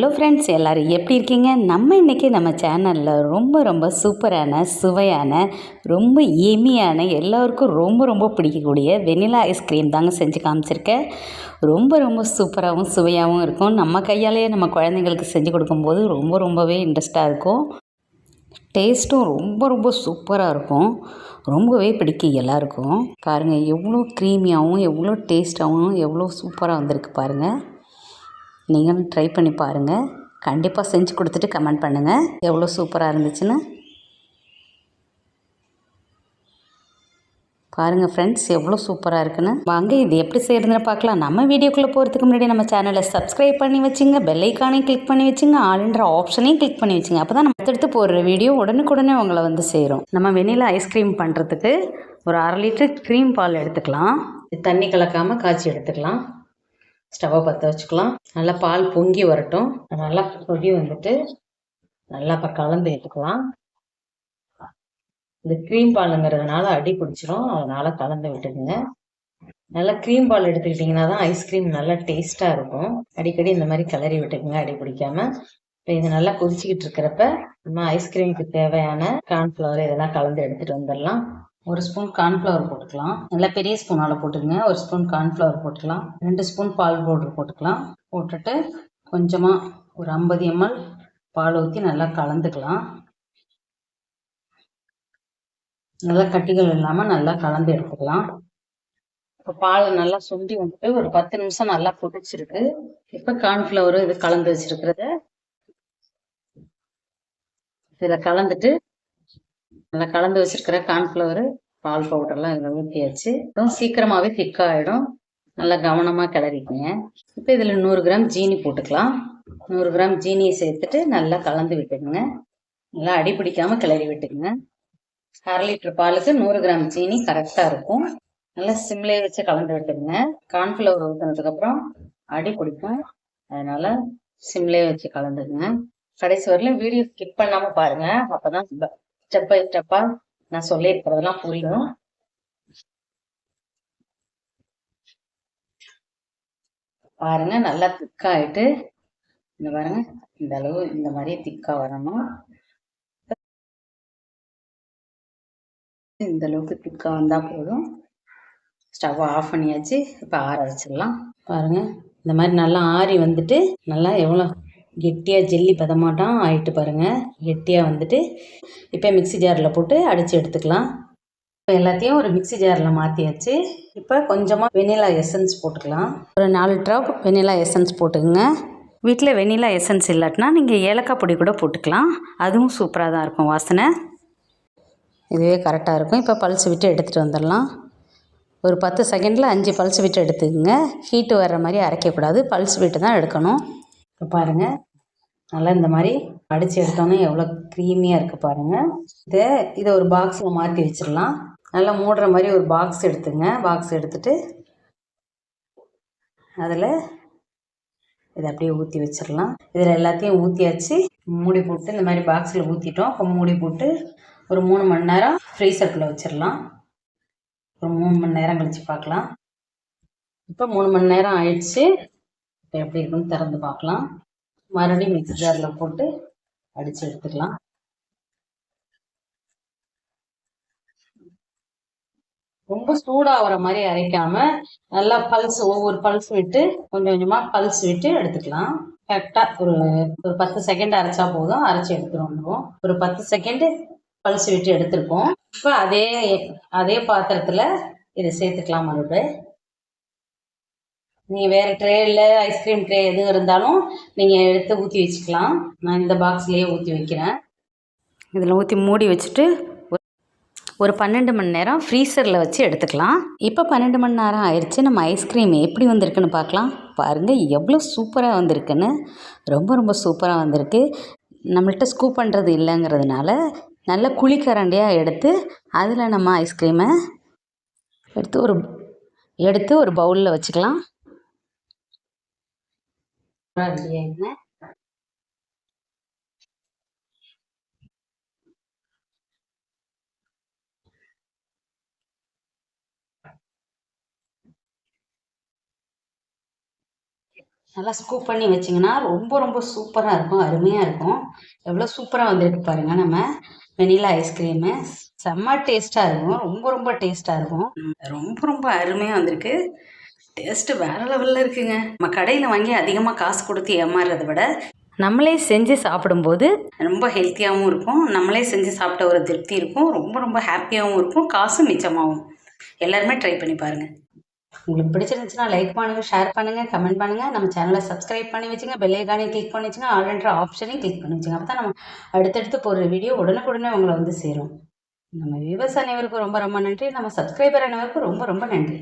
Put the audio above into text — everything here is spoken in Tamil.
ஹலோ ஃப்ரெண்ட்ஸ் எல்லோரும் எப்படி இருக்கீங்க? நம்ம இன்றைக்கி நம்ம சேனலில் ரொம்ப ரொம்ப சூப்பரான சுவையான ரொம்ப எமியான எல்லோருக்கும் ரொம்ப ரொம்ப பிடிக்கக்கூடிய வெனிலா ஐஸ்கிரீம் தாங்க செஞ்சு காமிச்சிருக்கேன். ரொம்ப ரொம்ப சூப்பராகவும் சுவையாகவும் இருக்கும். நம்ம கையாலேயே நம்ம குழந்தைங்களுக்கு செஞ்சு கொடுக்கும்போது ரொம்ப ரொம்பவே இன்ட்ரெஸ்ட்டாக இருக்கும். டேஸ்ட்டும் ரொம்ப ரொம்ப சூப்பராக இருக்கும். ரொம்பவே பிடிக்கும் எல்லாருக்கும். பாருங்கள் எவ்வளோ க்ரீமியாகவும் எவ்வளோ டேஸ்ட்டாகவும் எவ்வளோ சூப்பராக வந்திருக்கு பாருங்கள் நீங்களும் ட்ரை பண்ணி பாருங்கள் கண்டிப்பாக செஞ்சு கொடுத்துட்டு கமெண்ட் பண்ணுங்கள் எவ்வளோ சூப்பராக இருந்துச்சுன்னு. பாருங்கள் ஃப்ரெண்ட்ஸ் எவ்வளோ சூப்பராக இருக்குன்னு. வாங்க இது எப்படி செய்கிறதுன்னு பார்க்கலாம். நம்ம வீடியோக்குள்ளே போகிறதுக்கு முன்னாடி நம்ம சேனலை சப்ஸ்கிரைப் பண்ணி வச்சுங்க. பெல்லைக்கானையும் கிளிக் பண்ணி வச்சுங்க. ஆளுன்ற ஆப்ஷனையும் கிளிக் பண்ணி வச்சுங்க. அப்போ தான் நம்ம அடுத்தடுத்து போடுற வீடியோ உடனுக்குடனே உங்களை வந்து சேரும். நம்ம வெனிலா ஐஸ்கிரீம் பண்ணுறதுக்கு ஒரு அரை லிட்டர் க்ரீம் பால் எடுத்துக்கலாம். தண்ணி கலக்காமல் காய்ச்சி எடுத்துக்கலாம். ஸ்டவ்வை பற்ற வச்சுக்கலாம். நல்லா பால் பொங்கி வரட்டும். நல்லா பொங்கி வந்துட்டு நல்லா இப்போ கலந்து எடுத்துக்கலாம் இந்த க்ரீம் பாலுங்கிறதுனால அடி பிடிச்சிரும். அதனால கலந்து விட்டுக்குங்க. நல்லா க்ரீம் பால் எடுத்துக்கிட்டிங்கன்னா தான் ஐஸ்கிரீம் நல்லா டேஸ்ட்டாக இருக்கும். அடிக்கடி இந்த மாதிரி கிளறி விட்டுக்குங்க அடி பிடிக்காம. இப்போ இது நல்லா கொதிச்சிக்கிட்டு இருக்கிறப்ப நம்ம ஐஸ்கிரீமுக்கு தேவையான கார்ன்ஃப்ளவர் இதெல்லாம் கலந்து எடுத்துகிட்டு வந்துடலாம். ஒரு ஸ்பூன் கார்ன்ஃப்ளவர் போட்டுக்கலாம். நல்லா பெரிய ஸ்பூனால் போட்டுக்கங்க ஒரு ஸ்பூன் கார்ன்ஃப்ளவர் போட்டுக்கலாம். ரெண்டு ஸ்பூன் பால் பவுடர் போட்டுக்கலாம். போட்டுட்டு கொஞ்சமாக ஒரு ஐம்பது எம்எல் பால் ஊற்றி நல்லா கலந்துக்கலாம். நல்லா கட்டிகள் இல்லாமல் நல்லா கலந்து எடுத்துக்கலாம். இப்போ பால் நல்லா சுண்டி வந்துட்டு ஒரு பத்து நிமிஷம் நல்லா கொதிச்சிருக்கு. இப்போ கார்ன்ஃப்ளவர் இது கலந்து வச்சிருக்கிறத இதில் கலந்துட்டு நல்லா கலந்து வச்சிருக்கிற கார்ன்ஃப்ளவர் பால் பவுடர்லாம் இதில் ஊற்றியாச்சு அதுவும் சீக்கிரமாகவே திக்காகிடும் நல்லா கவனமாக கிளறிக்கங்க. இப்போ இதில் நூறு கிராம் ஜீனி போட்டுக்கலாம். நூறு கிராம் ஜீனியை சேர்த்துட்டு நல்லா கலந்து விட்டுக்குங்க நல்லா அடி பிடிக்காமல் கிளறி விட்டுக்குங்க அரை லிட்டர் பாலுக்கு நூறு கிராம் ஜீனி கரெக்டாக இருக்கும். நல்லா சிம்லேயே வச்சு கலந்து விட்டுக்குங்க கார்ன்ஃப்ளவர் ஊற்றினதுக்கப்புறம் அடி பிடிக்கும். அதனால் சிம்லேயே வச்சு கலந்துக்குங்க கடைசி வரலையும் வீடியோ ஸ்கிப் பண்ணாமல் பாருங்க. அப்பதான் ஸ்டெப் பை ஸ்டெப்பா நான் சொல்லியிருக்கிறதெல்லாம் புரியும் பாருங்க நல்லா திக்காயிட்டு இந்த பாருங்க இந்த அளவு இந்த மாதிரி திக்கா வரணும். இந்த அளவுக்கு திக்கா வந்தா போதும். ஸ்டவ் ஆஃப் பண்ணியாச்சு இப்போ ஆற வச்சிடலாம். பாருங்க இந்த மாதிரி நல்லா ஆறி வந்துட்டு நல்லா எவ்வளோ கெட்டியாக ஜெல்லி பதமாட்டம் ஆயிட்டு பாருங்கள் கெட்டியாக வந்துட்டு இப்போ மிக்சி ஜாரில் போட்டு அடித்து எடுத்துக்கலாம். இப்போ எல்லாத்தையும் ஒரு மிக்சி ஜாரில் மாற்றியாச்சு இப்போ கொஞ்சமாக வெனிலா எசன்ஸ் போட்டுக்கலாம். ஒரு நாலு ட்ராப் வெனிலா எசன்ஸ் போட்டுக்கோங்க. வீட்டில் வெனிலா எசன்ஸ் இல்லாட்டினா நீங்கள் ஏலக்காய் பொடி கூட போட்டுக்கலாம். அதுவும் சூப்பராக தான் இருக்கும் வாசனை. இதுவே கரெக்டாக இருக்கும். இப்போ பல்ஸ் விட்டு எடுத்துகிட்டு வந்துடலாம். ஒரு பத்து செகண்டில் அஞ்சு பல்ஸ் விட்டு எடுத்துக்கோங்க. ஹீட்டு வர்ற மாதிரி அரைக்கக்கூடாது. பல்ஸ் விட்டு தான் எடுக்கணும். இப்போ பாருங்கள் நல்லா இந்த மாதிரி அடித்து எடுத்தோன்னே எவ்வளோ க்ரீமியாக இருக்குது பாருங்கள் இதை இதை ஒரு பாக்ஸில் மாற்றி வச்சிடலாம். நல்லா மூடுற மாதிரி ஒரு பாக்ஸ் எடுத்துங்க. பாக்ஸ் எடுத்துட்டு அதில் இதை அப்படியே ஊற்றி வச்சிடலாம். இதில் எல்லாத்தையும் ஊற்றியாச்சு மூடி போட்டு இந்த மாதிரி பாக்ஸில் ஊற்றிட்டோம் இப்போ மூடி போட்டு ஒரு மூணு மணி நேரம் ஃப்ரீசர்க்குள்ளே வச்சிடலாம். ஒரு மூணு மணி நேரம் கழித்து பார்க்கலாம். இப்போ மூணு மணி நேரம் ஆயிடுச்சு. இப்போ எப்படி இருக்குன்னு திறந்து பார்க்கலாம். மறுபடியும் மிக்ஸி ஜாரில் போட்டு அடித்து எடுத்துக்கலாம். ரொம்ப சூடாகிற மாதிரி அரைக்காம நல்லா பல்ஸ் ஒவ்வொரு பல்ஸ் விட்டு கொஞ்சம் கொஞ்சமாக பல்ஸ் விட்டு எடுத்துக்கலாம். கரெக்டாக ஒரு ஒரு பத்து செகண்ட் அரைச்சா போதும். அரைச்சி எடுத்துருவோம் ஒரு பத்து செகண்டு பல்ஸ் விட்டு எடுத்துருப்போம். இப்போ அதே அதே பாத்திரத்தில் இதை சேர்த்துக்கலாம் மறுபடியும். நீங்கள் வேறு ட்ரேயில் ஐஸ்கிரீம் ட்ரே எதுவும் இருந்தாலும் நீங்கள் எடுத்து ஊற்றி வச்சுக்கலாம். நான் இந்த பாக்ஸ்லேயே ஊற்றி வைக்கிறேன். இதில் ஊற்றி மூடி வச்சுட்டு ஒரு பன்னெண்டு மணி நேரம் ஃப்ரீசரில் வச்சு எடுத்துக்கலாம். இப்போ பன்னெண்டு மணி நேரம் ஆயிடுச்சு நம்ம ஐஸ்கிரீம் எப்படி வந்திருக்குன்னு பார்க்கலாம். பாருங்கள் எவ்வளோ சூப்பராக வந்திருக்குன்னு. ரொம்ப ரொம்ப சூப்பராக வந்திருக்கு. நம்மள்கிட்ட ஸ்கூப் பண்ணுறது இல்லைங்கிறதுனால நல்ல குழிக்கரண்டியாக எடுத்து அதில் நம்ம ஐஸ்கிரீமை எடுத்து ஒரு எடுத்து ஒரு பவுலில் வச்சுக்கலாம். ரெடி நல்லா ஸ்கூப் பண்ணி வச்சிங்கன்னா ரொம்ப ரொம்ப சூப்பராக இருக்கும். அருமையாக இருக்கும். எவ்வளோ சூப்பராக வந்துருக்கு பாருங்கள் நம்ம. வெனிலா ஐஸ்கிரீமு செம்ம டேஸ்ட்டாக இருக்கும். ரொம்ப ரொம்ப டேஸ்ட்டாக இருக்கும். ரொம்ப ரொம்ப அருமையாக வந்திருக்கு. டேஸ்ட்டு வேறு லெவலில் இருக்குங்க. நம்ம கடையில் வாங்கி அதிகமாக காசு கொடுத்து ஏமாறுறதை விட நம்மளே செஞ்சு சாப்பிடும்போது ரொம்ப ஹெல்த்தியாகவும் இருக்கும். நம்மளே செஞ்சு சாப்பிட்ட ஒரு திருப்தி இருக்கும். ரொம்ப ரொம்ப ஹாப்பியாகவும் இருக்கும். காசும் மிச்சமாகும். எல்லாருமே ட்ரை பண்ணி பாருங்கள் உங்களுக்கு பிடிச்சிருந்துச்சுன்னா லைக் பண்ணுங்கள் ஷேர் பண்ணுங்கள் கமெண்ட் பண்ணுங்கள் நம்ம சேனலை சப்ஸ்கிரைப் பண்ணி வச்சுங்க. பெல்லைக்கானே கிளிக் பண்ணி வச்சுங்க. ஆல்ரென்ற ஆப்ஷனையும் கிளிக் பண்ணி வச்சுங்க. அப்போ தான் நம்ம அடுத்தடுத்து போடுற வீடியோ உடனுக்குடனே உங்களை வந்து சேரும். நம்ம வியூவர்ஸ் அனைவருக்கும் ரொம்ப ரொம்ப நன்றி. நம்ம சப்ஸ்கிரைபர் அனைவருக்கும் ரொம்ப ரொம்ப நன்றி.